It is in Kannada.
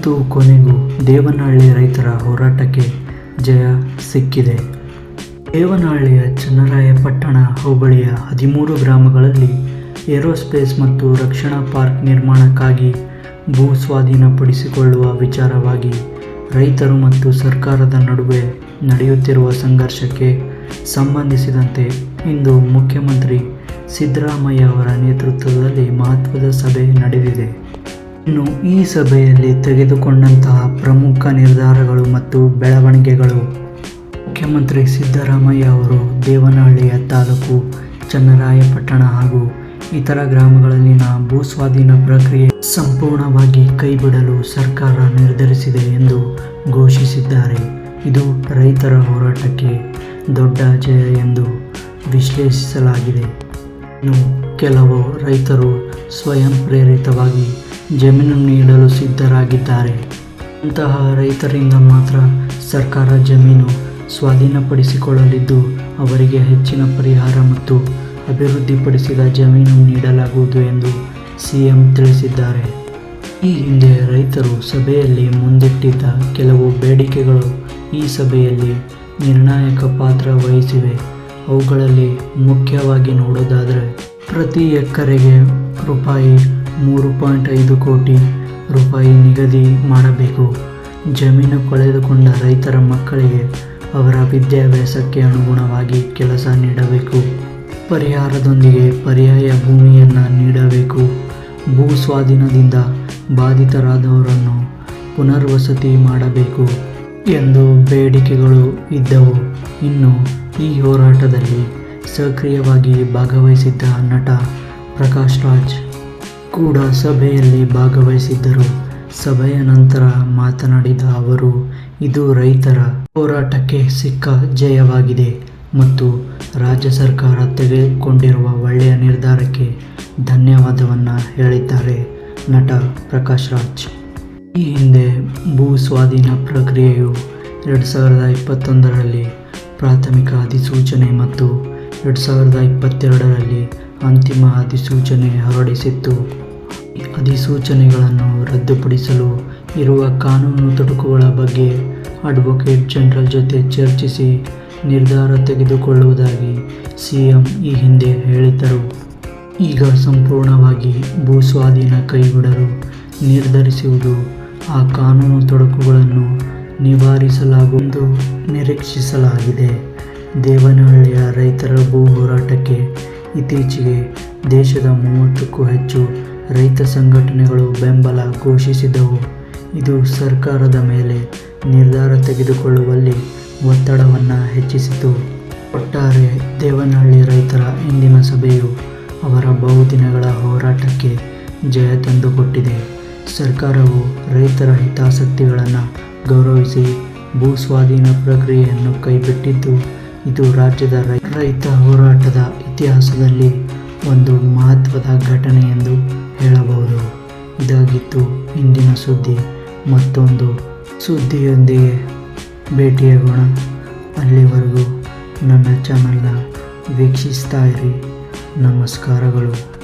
ಅಂತೂ ಕೊನೆಗೂ ದೇವನಹಳ್ಳಿ ರೈತರ ಹೋರಾಟಕ್ಕೆ ಜಯ ಸಿಕ್ಕಿದೆ. ದೇವನಹಳ್ಳಿಯ ಚನ್ನರಾಯಪಟ್ಟಣ ಹೋಬಳಿಯ ಹದಿಮೂರು ಗ್ರಾಮಗಳಲ್ಲಿ ಏರೋಸ್ಪೇಸ್ ಮತ್ತು ರಕ್ಷಣಾ ಪಾರ್ಕ್ ನಿರ್ಮಾಣಕ್ಕಾಗಿ ಭೂ ಸ್ವಾಧೀನಪಡಿಸಿಕೊಳ್ಳುವ ವಿಚಾರವಾಗಿ ರೈತರು ಮತ್ತು ಸರ್ಕಾರದ ನಡುವೆ ನಡೆಯುತ್ತಿರುವ ಸಂಘರ್ಷಕ್ಕೆ ಸಂಬಂಧಿಸಿದಂತೆ ಇಂದು ಮುಖ್ಯಮಂತ್ರಿ ಸಿದ್ದರಾಮಯ್ಯ ಅವರ ನೇತೃತ್ವದಲ್ಲಿ ಮಹತ್ವದ ಸಭೆ ನಡೆದಿದೆ. ಇನ್ನು ಈ ಸಭೆಯಲ್ಲಿ ತೆಗೆದುಕೊಂಡಂತಹ ಪ್ರಮುಖ ನಿರ್ಧಾರಗಳು ಮತ್ತು ಬೆಳವಣಿಗೆಗಳು. ಮುಖ್ಯಮಂತ್ರಿ ಸಿದ್ದರಾಮಯ್ಯ ಅವರು ದೇವನಹಳ್ಳಿಯ ತಾಲೂಕು, ಚನ್ನರಾಯಪಟ್ಟಣ ಹಾಗೂ ಇತರ ಗ್ರಾಮಗಳಲ್ಲಿನ ಭೂ ಸ್ವಾಧೀನ ಪ್ರಕ್ರಿಯೆ ಸಂಪೂರ್ಣವಾಗಿ ಕೈಬಿಡಲು ಸರ್ಕಾರ ನಿರ್ಧರಿಸಿದೆ ಎಂದು ಘೋಷಿಸಿದ್ದಾರೆ. ಇದು ರೈತರ ಹೋರಾಟಕ್ಕೆ ದೊಡ್ಡ ಜಯ ಎಂದು ವಿಶ್ಲೇಷಿಸಲಾಗಿದೆ. ಇನ್ನು ಕೆಲವು ರೈತರು ಸ್ವಯಂ ಪ್ರೇರಿತವಾಗಿ ಜಮೀನು ನೀಡಲು ಸಿದ್ಧರಾಗಿದ್ದಾರೆ. ಅಂತಹ ರೈತರಿಂದ ಮಾತ್ರ ಸರ್ಕಾರ ಜಮೀನು ಸ್ವಾಧೀನಪಡಿಸಿಕೊಳ್ಳಲಿದ್ದು, ಅವರಿಗೆ ಹೆಚ್ಚಿನ ಪರಿಹಾರ ಮತ್ತು ಅಭಿವೃದ್ಧಿಪಡಿಸಿದ ಜಮೀನು ನೀಡಲಾಗುವುದು ಎಂದು ಸಿಎಂ ತಿಳಿಸಿದ್ದಾರೆ. ಈ ಹಿಂದೆ ರೈತರು ಸಭೆಯಲ್ಲಿ ಮುಂದಿಟ್ಟಿದ್ದ ಕೆಲವು ಬೇಡಿಕೆಗಳು ಈ ಸಭೆಯಲ್ಲಿ ನಿರ್ಣಾಯಕ ಪಾತ್ರ ವಹಿಸಿವೆ. ಅವುಗಳಲ್ಲಿ ಮುಖ್ಯವಾಗಿ ನೋಡೋದಾದರೆ ಪ್ರತಿ ಎಕರೆಗೆ ರೂಪಾಯಿ ಮೂರು ಪಾಯಿಂಟ್ ಐದು ಕೋಟಿ ರೂಪಾಯಿ ನಿಗದಿ ಮಾಡಬೇಕು. ಜಮೀನು ಕಳೆದುಕೊಂಡ ರೈತರ ಮಕ್ಕಳಿಗೆ ಅವರ ವಿದ್ಯಾಭ್ಯಾಸಕ್ಕೆ ಅನುಗುಣವಾಗಿ ಕೆಲಸ ನೀಡಬೇಕು. ಪರಿಹಾರದೊಂದಿಗೆ ಪರ್ಯಾಯ ಭೂಮಿಯನ್ನು ನೀಡಬೇಕು. ಭೂ ಸ್ವಾಧೀನದಿಂದ ಬಾಧಿತರಾದವರನ್ನು ಪುನರ್ವಸತಿ ಮಾಡಬೇಕು ಎಂದು ಬೇಡಿಕೆಗಳು ಇದ್ದವು. ಇನ್ನು ಈ ಹೋರಾಟದಲ್ಲಿ ಸಕ್ರಿಯವಾಗಿ ಭಾಗವಹಿಸಿದ್ದ ನಟ ಪ್ರಕಾಶ್ ರಾಜ್ ಕೂಡ ಸಭೆಯಲ್ಲಿ ಭಾಗವಹಿಸಿದ್ದರು. ಸಭೆಯ ನಂತರ ಮಾತನಾಡಿದ ಅವರು, ಇದು ರೈತರ ಹೋರಾಟಕ್ಕೆ ಸಿಕ್ಕ ಜಯವಾಗಿದೆ ಮತ್ತು ರಾಜ್ಯ ಸರ್ಕಾರ ತೆಗೆದುಕೊಂಡಿರುವ ಒಳ್ಳೆಯ ನಿರ್ಧಾರಕ್ಕೆ ಧನ್ಯವಾದವನ್ನು ಹೇಳಿದ್ದಾರೆ ನಟ ಪ್ರಕಾಶ್ ರಾಜ್. ಈ ಹಿಂದೆ ಭೂ ಸ್ವಾಧೀನ ಪ್ರಕ್ರಿಯೆಯು ಎರಡು ಸಾವಿರದ ಇಪ್ಪತ್ತೊಂದರಲ್ಲಿ ಪ್ರಾಥಮಿಕ ಅಧಿಸೂಚನೆ ಮತ್ತು ಎರಡು ಸಾವಿರದ ಇಪ್ಪತ್ತೆರಡರಲ್ಲಿ ಅಂತಿಮ ಅಧಿಸೂಚನೆ ಹೊರಡಿಸಿತ್ತು. ಅಧಿಸೂಚನೆಗಳನ್ನು ರದ್ದುಪಡಿಸಲು ಇರುವ ಕಾನೂನು ತೊಡಕುಗಳ ಬಗ್ಗೆ ಅಡ್ವೊಕೇಟ್ ಜನರಲ್ ಜೊತೆ ಚರ್ಚಿಸಿ ನಿರ್ಧಾರ ತೆಗೆದುಕೊಳ್ಳುವುದಾಗಿ ಸಿಎಂ ಈ ಹಿಂದೆ ಹೇಳಿದ್ದರು. ಈಗ ಸಂಪೂರ್ಣವಾಗಿ ಭೂ ಸ್ವಾಧೀನ ಕೈಬಿಡಲು ನಿರ್ಧರಿಸುವುದು ಆ ಕಾನೂನು ತೊಡಕುಗಳನ್ನು ನಿವಾರಿಸಲಾಗುವುದು ನಿರೀಕ್ಷಿಸಲಾಗಿದೆ. ದೇವನಹಳ್ಳಿಯ ರೈತರ ಭೂ ಹೋರಾಟಕ್ಕೆ ಇತ್ತೀಚೆಗೆ ದೇಶದ ಮೂವತ್ತಕ್ಕೂ ಹೆಚ್ಚು ರೈತ ಸಂಘಟನೆಗಳು ಬೆಂಬಲ ಘೋಷಿಸಿದವು. ಇದು ಸರ್ಕಾರದ ಮೇಲೆ ನಿರ್ಧಾರ ತೆಗೆದುಕೊಳ್ಳುವಲ್ಲಿ ಒತ್ತಡವನ್ನು ಹೆಚ್ಚಿಸಿತು. ಒಟ್ಟಾರೆ ದೇವನಹಳ್ಳಿ ರೈತರ ಇಂದಿನ ಸಭೆಯು ಅವರ ಬಹುದಿನಗಳ ಹೋರಾಟಕ್ಕೆ ಜಯ ತಂದುಕೊಟ್ಟಿದೆ. ಸರ್ಕಾರವು ರೈತರ ಹಿತಾಸಕ್ತಿಗಳನ್ನು ಗೌರವಿಸಿ ಭೂ ಸ್ವಾಧೀನ ಪ್ರಕ್ರಿಯೆಯನ್ನು ಕೈಬಿಟ್ಟಿದ್ದು ಇದು ರಾಜ್ಯದ ರೈತ ಹೋರಾಟದ ಇತಿಹಾಸದಲ್ಲಿ ಒಂದು ಮಹತ್ವದ ಘಟನೆ ಎಂದು ಹೇಳಬಹುದು. ಇದಾಗಿತ್ತು ಇಂದಿನ ಸುದ್ದಿ. ಮತ್ತೊಂದು ಸುದ್ದಿಯೊಂದಿಗೆ ಭೇಟಿಯಾಗೋಣ. ಅಲ್ಲಿವರೆಗೂ ನನ್ನ ಚಾನಲ್ನ ವೀಕ್ಷಿಸ್ತಾ ಇರಿ. ನಮಸ್ಕಾರಗಳು.